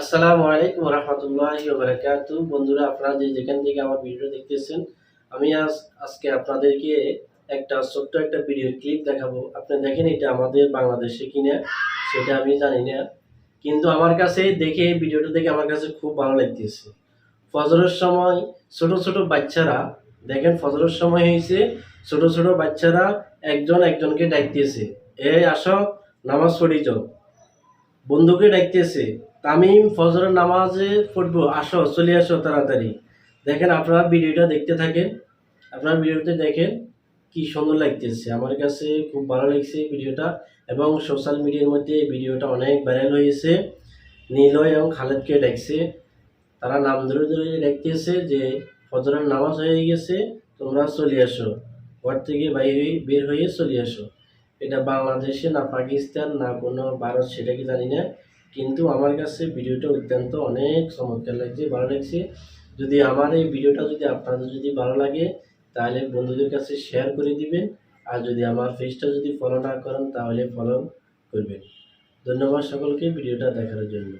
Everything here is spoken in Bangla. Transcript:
আসসালামু আলাইকুম রহমতুল্লাহি বারাকাতু বন্ধুরা, আপনারা যে যেখান থেকে আমার ভিডিও দেখতেছেন, আমি আজ আজকে আপনাদেরকে একটা ছোট্ট একটা ভিডিও ক্লিপ দেখাবো। আপনি দেখেন এটা আমাদের বাংলাদেশে কিনা, সেটা আমি জানি না। কিন্তু আমার কাছে দেখে ভিডিওটা দেখে আমার কাছে খুব ভালো লাগতেছে। ফজরের সময় ছোট ছোট বাচ্চারা, দেখেন ফজরের সময় হয়েছে, ছোট ছোট বাচ্চারা একজন একজনকে ডাকতেছে এই আসো, নামাজ পড়ি বন্ধুকে ডাকতেছে তামিম ফজরের নামাজে পড়ব। আসো, চলে আসো তাড়াতাড়ি। দেখেন আপনারা ভিডিওটা দেখতে থাকেন, আপনারা ভিডিওতে দেখেন কি সুন্দর লাগতেছে। আমার কাছে খুব ভালো লাগছে ভিডিওটা এবং সোশ্যাল মিডিয়ার মধ্যে এই ভিডিওটা অনেক ভাইরাল হয়েছে। নীলয় এবং খালেদকে ডাকছে তারা নাম ধরে ধরে ডাকতেছে যে ফজরের নামাজ হয়ে গেছে, তোমরা চলে আসো। ঘর থেকে বাইরে বের হয়ে চলে আসো। এটা বাংলাদেশে না পাকিস্তান না কোনো ভারত, সেটা কি জানি না। কিন্তু আমার কাছে ভিডিওটা অত্যন্ত অনেক চমৎকার লাগছে, ভালো লাগছে। যদি আমার এই ভিডিওটা যদি আপনাদের যদি ভালো লাগে, তাহলে বন্ধুদের কাছে শেয়ার করে দিবেন। আর যদি আমার পেজটা যদি ফলো না করেন, তাহলে ফলো করবেন। ধন্যবাদ সকলকে ভিডিওটা দেখার জন্য।